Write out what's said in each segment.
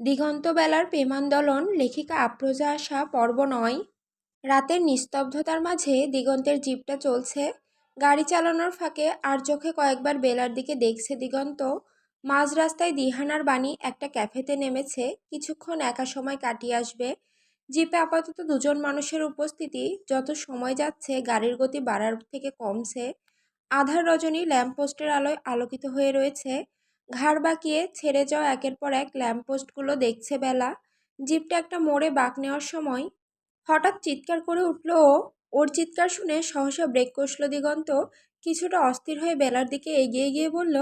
দিগন্তবেলার প্রেমান্দোলন লেখিকা আফরোজা আশা পর্ব নয়। রাতের নিস্তব্ধতার মাঝে দিগন্তের জিপটা চলছে। গাড়ি চালানোর ফাঁকে আর চোখে কয়েকবার বেলার দিকে দেখছে দিগন্ত। মাঝ রাস্তায় দিহানার বাণী একটা ক্যাফেতে নেমেছে। কিছুক্ষণ একা সময় কাটিয়ে আসবে। জিপে আপাতত দুজন মানুষের উপস্থিতি যত সময় যাচ্ছে গাড়ির গতি বাড়ার থেকে কমছে। আধার রজনী ল্যাম্পপোস্টের আলোয় আলোকিত হয়ে রয়েছে। ঘাড় বাঁকিয়ে ছেড়ে যাওয়া একের পর এক ল্যাম্পপোস্টগুলো দেখছে বেলা। জিপটা একটা মোড়ে বাঁক নেওয়ার সময় হঠাৎ চিৎকার করে উঠল ও ওর চিৎকার শুনে সহসা ব্রেক কষল দিগন্ত। কিছুটা অস্থির হয়ে বেলার দিকে এগিয়ে গিয়ে বলল,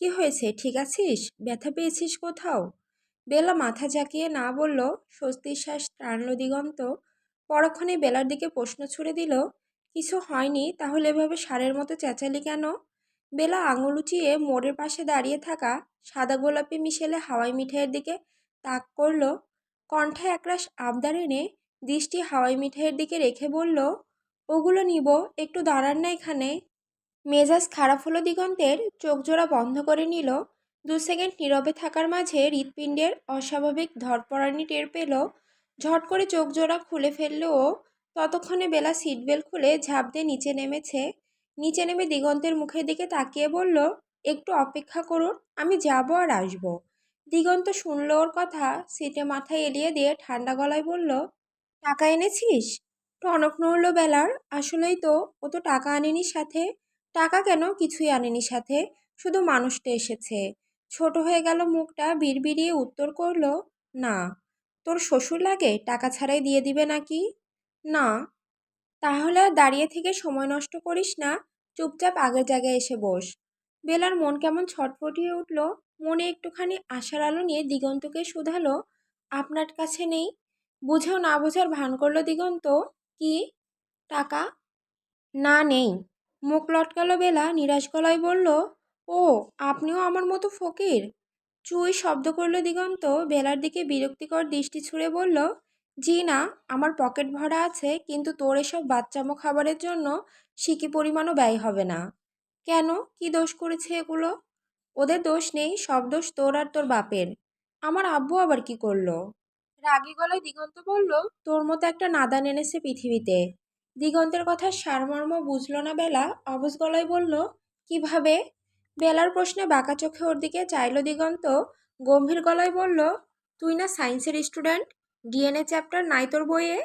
কি হয়েছে? ঠিক আছিস? ব্যথা পেয়েছিস কোথাও? বেলা মাথা ঝাঁকিয়ে না বলল, স্বস্তির শ্বাস টানল দিগন্ত। পরক্ষণে বেলার দিকে প্রশ্ন ছুড়ে দিল, কিছু হয়নি? তাহলে এভাবে সারের মতো চেঁচালি কেন? বেলা আঙুল উঁচিয়ে মোড়ের পাশে দাঁড়িয়ে থাকা সাদা গোলাপি মিশেলে হাওয়াই মিঠাইয়ের দিকে তাক করল কণ্ঠে একরাশ আবদার এনে দৃষ্টি হাওয়াই মিঠাইয়ের দিকে রেখে বলল, ওগুলো নিব, একটু দাঁড়ান না এখানে। মেজাজ খারাপ হলো দিগন্তের, চোখ জোড়া বন্ধ করে নিল। দু সেকেন্ড নীরবে থাকার মাঝে হৃৎপিণ্ডের অস্বাভাবিক ধরপড়ানি টের পেল। ঝট করে চোখ জোড়া খুলে ফেলল ও ততক্ষণে বেলা সিট বেল্ট খুলে ঝাঁপ দিয়ে নিচে নেমেছে। নিচে নেমে দিগন্তের মুখের দিকে তাকিয়ে বলল, একটু অপেক্ষা করুন, আমি যাব আর আসব। দিগন্ত শুনল ওর কথা, সিটে মাথায় এলিয়ে দিয়ে ঠান্ডা গলায় বলল, টাকা এনেছিস? টনক নড়ল বেলার, আসলেই তো, ও তো টাকা আনেনি সাথে। টাকা কেন? কিছুই আনেনি সাথে, শুধু মানুষটা এসেছে। ছোট হয়ে গেল মুখটা, বিড়বিড়িয়ে উত্তর করল, না। তোর শ্বশুর লাগে? টাকা ছাড়াই দিয়ে দিবে নাকি? না। তাহলে আর দাঁড়িয়ে থেকে সময় নষ্ট করিস না। চুপচাপ আগের জায়গায় এসে বস। বেলার মন কেমন ছটফটিয়ে উঠল, মনে একটুখানি আশার আলো নিয়ে দিগন্তকে শুধালো, আপনার কাছে নেই। বুঝেও না বোঝার ভান করল দিগন্ত। কি? টাকা? না, নেই। মুখ লটকালো বেলা, নিরাশ গলায় বলল, ও, আপনিও আমার মতো ফকির? চুই শব্দ করল দিগন্ত। বেলার দিকে বিরক্তিকর দৃষ্টি ছুঁড়ে বলল জি না, আমার পকেট ভরা আছে, কিন্তু তোর এসব বাচ্চামো খাবারের জন্য সিকি পরিমাণও ব্যয় হবে না? কেন? কি দোষ করেছে এগুলো? ওদের দোষ নেই, সব দোষ তোর আর তোর বাপের। আমার আব্বু আবার কি করল? রাগী গলায় দিগন্ত বলল, তোর মতো একটা নাদান এনেছে পৃথিবীতে। দিগন্তের কথা সারমর্ম বুঝল না বেলা অবুজ গলায় বলল, কীভাবে? বেলার প্রশ্নে বাঁকা চোখে ওর দিকে চাইল দিগন্ত, গম্ভীর গলায় বলল, তুই না সায়েন্সের স্টুডেন্ট ডিএনএ চ্যাপ্টার নাই তোর বইয়ে?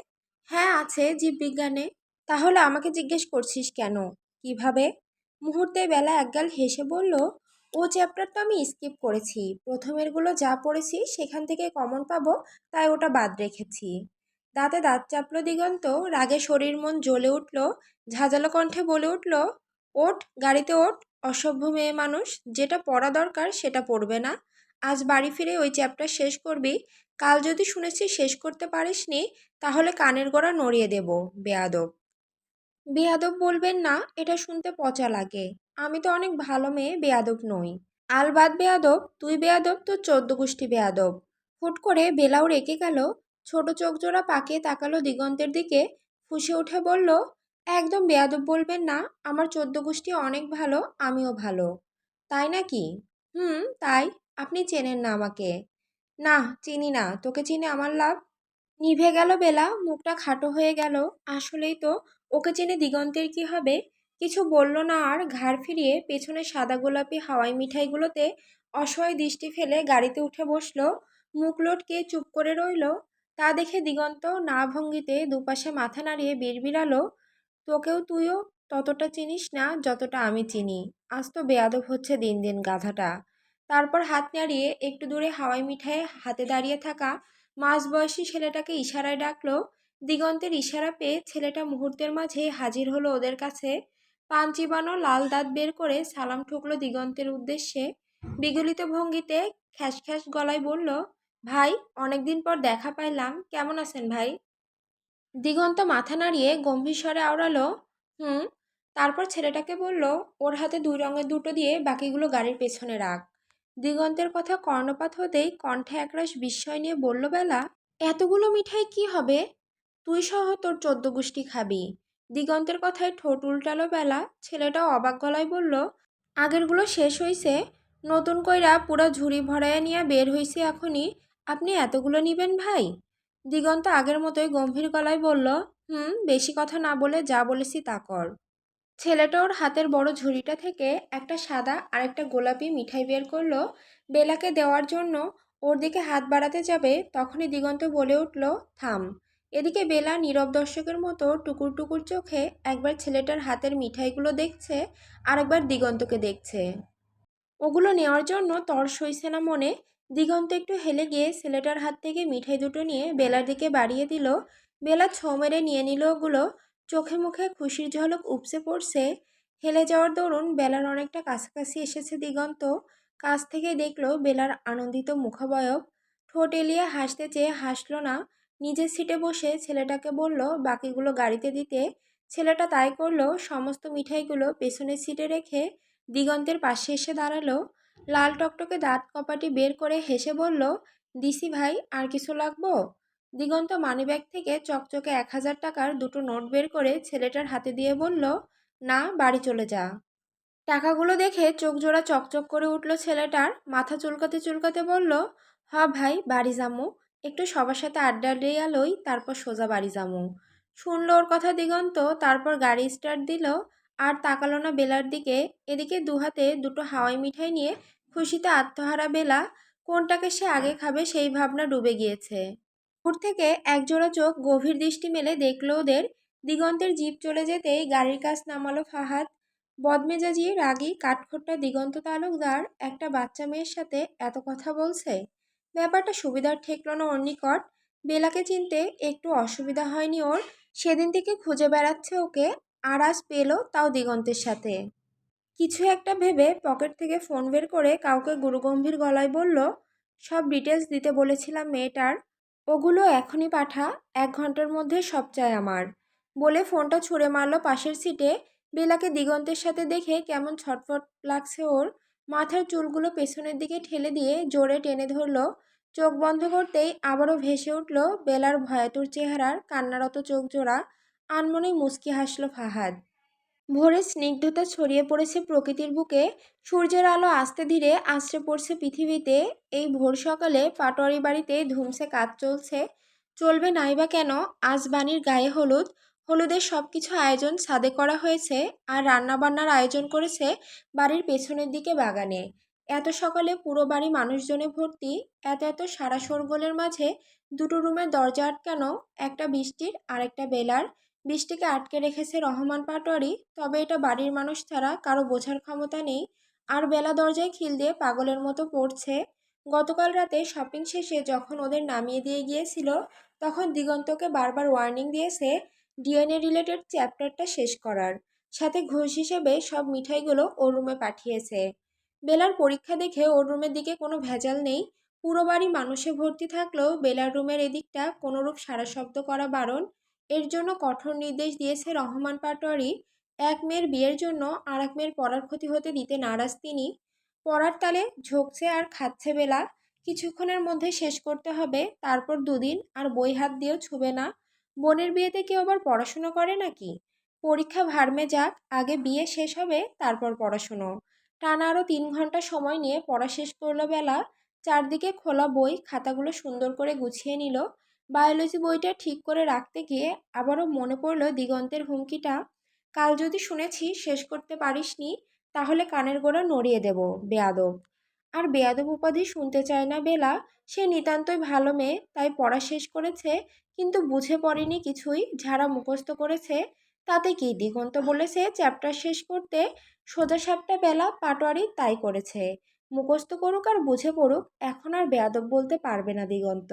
হ্যাঁ আছে জীববিজ্ঞানে। তাহলে আমাকে জিজ্ঞেস করছিস কেন? কীভাবে? মুহূর্তে বেলা একগাল হেসে বলল, ও চ্যাপ্টার তো আমি স্কিপ করেছি। প্রথমেরগুলো যা পড়েছি সেখান থেকে কমন পাবো, তাই ওটা বাদ রেখেছি। দাঁতে দাঁত চাপলো দিগন্ত, রাগে শরীর মন জ্বলে উঠল, ঝাঁঝালো কণ্ঠে বলে উঠল, ওঠ, গাড়িতে ওঠ, অসভ্য মেয়ে মানুষ, যেটা পড়া দরকার সেটা পড়বে না। আজ বাড়ি ফিরে ওই চ্যাপ্টার শেষ করবি কাল যদি শুনেছি শেষ করতে পারিসনি, তাহলে কানের গোড়া নড়িয়ে দেব, বেয়াদব। বেয়াদব বলবেন না, এটা শুনতে পচা লাগে। আমি তো অনেক ভালো মেয়ে, বেয়াদব নই। আলবাদ বেয়াদব, তুই বেয়াদব তো চোদ্দ গোষ্ঠী বেয়াদব। হুট করে বেলাও রেগে গেল, ছোট চোখ জোড়া পাকিয়ে তাকালো দিগন্তের দিকে, ফুসে উঠে বলল, একদম বেয়াদব বলবেন না, আমার চোদ্দ গোষ্ঠী অনেক ভালো, আমিও ভালো। তাই নাকি? হুম, তাই, আপনি চেনেন না আমাকে। না, চিনি না, তোকে চিনে আমার লাভ? নিভে গেল বেলা, মুখটা খাটো হয়ে গেল, আসলেই তো, ওকে চেনে দিগন্তের কি হবে? কিছু বলল না আর, ঘাড় ফিরিয়ে পেছনে সাদা গোলাপি হাওয়াই মিঠাইগুলোতে অসহায় দৃষ্টি ফেলে গাড়িতে উঠে বসল, মুখ লটকে চুপ করে রইল। তা দেখে দিগন্ত না ভঙ্গিতে দুপাশে মাথা নাড়িয়ে বিড়বিড়ালো, তোকেও তুইও ততটা চিনিস না, যতটা আমি চিনি। আজ তো বেয়াদব হচ্ছে দিন দিন গাধাটা। তারপর হাত নাড়িয়ে একটু দূরে হাওয়াই মিঠাই হাতে দাঁড়িয়ে থাকা মাঝবয়সী ছেলেটাকে ইশারায় ডাকলো। দিগন্তের ইশারা পেয়ে ছেলেটা মুহূর্তের মাঝে হাজির হলো ওদের কাছে। পান চিবানো লাল দাঁত বের করে সালাম ঠুকলো দিগন্তের উদ্দেশ্যে। বিগলিত ভঙ্গিতে খ্যাস খ্যাস গলায় বলল, ভাই, অনেকদিন পর দেখা পাইলাম। কেমন আছেন ভাই? দিগন্ত মাথা নাড়িয়ে গম্ভীর স্বরে আওড়ালো, হুম। তারপর ছেলেটাকে বলল, ওর হাতে দুই রঙের দুটো দিয়ে বাকিগুলো গাড়ির পেছনে রাখ। দিগন্তের কথা কর্ণপাত হতেই কণ্ঠে একরাশ বিস্ময় নিয়ে বলল, বেলা, এতগুলো মিঠাই কি হবে? তুই সহ তোর চোদ্দ গোষ্ঠী খাবি। দিগন্তের কথায় ঠোঁট উল্টালো বেলা। ছেলেটাও অবাক গলায় বলল, আগেরগুলো শেষ হইছে। নতুন কইরা পুরা ঝুড়ি ভরাইয়া নিয়া বের হইছে এখনই। আপনি এতগুলো নিবেন ভাই? দিগন্ত আগের মতোই গম্ভীর গলায় বলল, হুম, বেশি কথা না বলে যা বলেছি তা কর। ছেলেটা ওর হাতের বড় ঝুড়িটা থেকে একটা সাদা আর একটা গোলাপি মিঠাই বের করল। বেলাকে দেওয়ার জন্য ওর দিকে হাত বাড়াতে যাবে তখনই দিগন্ত বলে উঠল, থাম। এদিকে বেলা নীরব দর্শকের মতো টুকুর টুকুর চোখে একবার ছেলেটার হাতের মিঠাইগুলো দেখছে আর একবার দিগন্তকে দেখছে। ওগুলো নেওয়ার জন্য তর সইছে না মনে দিগন্ত একটু হেলে গিয়ে ছেলেটার হাত থেকে মিঠাই দুটো নিয়ে বেলার দিকে বাড়িয়ে দিল। বেলা ছো মেরে নিয়ে নিল ওগুলো চোখে মুখে খুশির ঝলক উপসে পড়ছে, হেলে যাওয়ার দরুন বেলার অনেকটা কাছাকাছি এসেছে দিগন্ত। কাছ থেকে দেখল বেলার আনন্দিত মুখাবয়ব। ঠোঁট এলিয়ে হাসতে চেয়ে হাসলো না। নিজের সিটে বসে ছেলেটাকে বলল, বাকিগুলো গাড়িতে দিতে। ছেলেটা তাই করল, সমস্ত মিঠাইগুলো পেছনের সিটে রেখে দিগন্তের পাশে এসে দাঁড়াল। লাল টকটকে দাঁত কপাটি বের করে হেসে বলল, দিসি ভাই, আর কিছু লাগবো? দিগন্ত মানিব্যাগ থেকে চকচকে এক হাজার টাকার দুটো নোট বের করে ছেলেটার হাতে দিয়ে বলল, না, বাড়ি চলে যা। টাকাগুলো দেখে চোখ জোড়া চকচক করে উঠল ছেলেটার, মাথা চুলকাতে চুলকাতে বলল, হ ভাই, বাড়ি যামু। একটু সবার সাথে আড্ডা দিয়ালই তারপর সোজা বাড়ি যামু। শুনল ওর কথা দিগন্ত, তারপর গাড়ি স্টার্ট দিল, আর তাকালো না বেলার দিকে। এদিকে দুহাতে দুটো হাওয়াই মিঠাই নিয়ে খুশিতে আত্মহারা বেলা, কোনটাকে সে আগে খাবে সেই ভাবনা ডুবে গিয়েছে। দূর থেকে একজোড়া চোখ গভীর দৃষ্টি মেলে দেখল ওদের। দিগন্তের জিপ চলে যেতেই গাড়ির কাছ নামালো ফাহাদ। বদমেজাজি, রাগী, কাঠখোট্টা দিগন্ত তালুকদার একটা বাচ্চা মেয়ের সাথে এত কথা বলছে? ব্যাপারটা সুবিধার ঠেকল না ওর নিকট। বেলাকে চিনতে একটু অসুবিধা হয়নি ওর। সেদিন থেকে খুঁজে বেড়াচ্ছে ওকে আর পেল তাও দিগন্তের সাথে। কিছু একটা ভেবে পকেট থেকে ফোন বের করে কাউকে গুরুগম্ভীর গলায় বলল, সব ডিটেলস দিতে বলেছিলাম মেয়েটার। ওগুলো এখনই পাঠা, এক ঘণ্টার মধ্যে সব চাই আমার। বলে ফোনটা ছুঁড়ে মারলো পাশের সিটে। বেলাকে দিগন্তের সাথে দেখে কেমন ছটফট লাগছে ওর। মাথার চুলগুলো পেছনের দিকে ঠেলে দিয়ে জোরে টেনে ধরল। চোখ বন্ধ করতেই আবারও ভেসে উঠল বেলার ভয়াতুর চেহারার কান্নারত চোখ জোড়া আনমনে মুচকি হাসল ফাহাদ। ভোরের স্নিগ্ধতা ছড়িয়ে পড়েছে প্রকৃতির বুকে। সূর্যের আলো আস্তে ধীরে আশ্রে পড়ছে পৃথিবীতে। এই ভোর সকালে পাটোয়ারি বাড়িতে ধুমসে কাজ চলছে। চলবে নাইবা কেন? আজ বাণীর গায়ে হলুদ। হলুদের সব কিছু আয়োজন ছাদে করা হয়েছে আর রান্নাবান্নার আয়োজন করেছে বাড়ির পেছনের দিকে বাগানে। এত সকালে পুরো বাড়ি মানুষজনে ভর্তি। এত এত সারা শোরগোলের মাঝে দুটো রুমের দরজা আটকানো, একটা বৃষ্টির আর একটা বেলার। বৃষ্টিকে আটকে রেখেছে রহমান পাটোয়ারি। তবে এটা বাড়ির মানুষ ছাড়া কারও বোঝার ক্ষমতা নেই। আর বেলা দরজায় খিল দিয়ে পাগলের মতো পড়ছে। গতকাল রাতে শপিং শেষে যখন ওদের নামিয়ে দিয়ে গিয়েছিল, তখন দিগন্তকে বারবার ওয়ার্নিং দিয়েছে ডিএনএ রিলেটেড চ্যাপ্টারটা শেষ করার। সাথে ঘুষ হিসেবে সব মিঠাইগুলো ওর রুমে পাঠিয়েছে। বেলার পরীক্ষা দেখে ওর রুমের দিকে কোনো ভেজাল নেই। পুরো বাড়ি মানুষে ভর্তি থাকলেও বেলার রুমের এদিকটা কোনোরূপ সারা শব্দ করা বারণ। এর জন্য কঠোর নির্দেশ দিয়েছে রহমান পাটোয়ারি। এক মেয়ের বিয়ের জন্য আর এক মেয়ের পড়ার ক্ষতি হতে দিতে নারাজ তিনি। পড়ার তালে ঝোঁকছে আর খাচ্ছে বেলা। কিছুক্ষণের মধ্যে শেষ করতে হবে, তারপর দুদিন আর বই হাত দিয়েও ছুবে না। বোনের বিয়েতে কেউ আবার পড়াশুনো করে নাকি? পরীক্ষা ভারমে যাক, আগে বিয়ে শেষ হবে, তারপর পড়াশুনো। টানা আরও তিন ঘণ্টা সময় নিয়ে পড়া শেষ করল বেলা। চারদিকে খোলা বই, খাতাগুলো সুন্দর করে গুছিয়ে নিল। বায়োলজি বইটা ঠিক করে রাখতে গিয়ে আবারও মনে পড়ল দিগন্তের হুমকিটা। কাল যদি শুনেছি শেষ করতে পারিসনি, তাহলে কানের গোড়া নড়িয়ে দেব, বেয়াদব। আর বেয়াদব উপাধি শুনতে চায় না বেলা। সে নিতান্তই ভালো মেয়ে, তাই পড়া শেষ করেছে, কিন্তু বুঝে পড়েনি কিছুই যারা মুখস্থ করেছে। তাতে কি? দিগন্ত বলেছে চ্যাপ্টার শেষ করতে সোজা সাপটা বেলা পাটোয়ারি তাই করেছে। মুখস্থ করুক আর বুঝে পড়ুক, এখন আর বেয়াদব বলতে পারবে না দিগন্ত।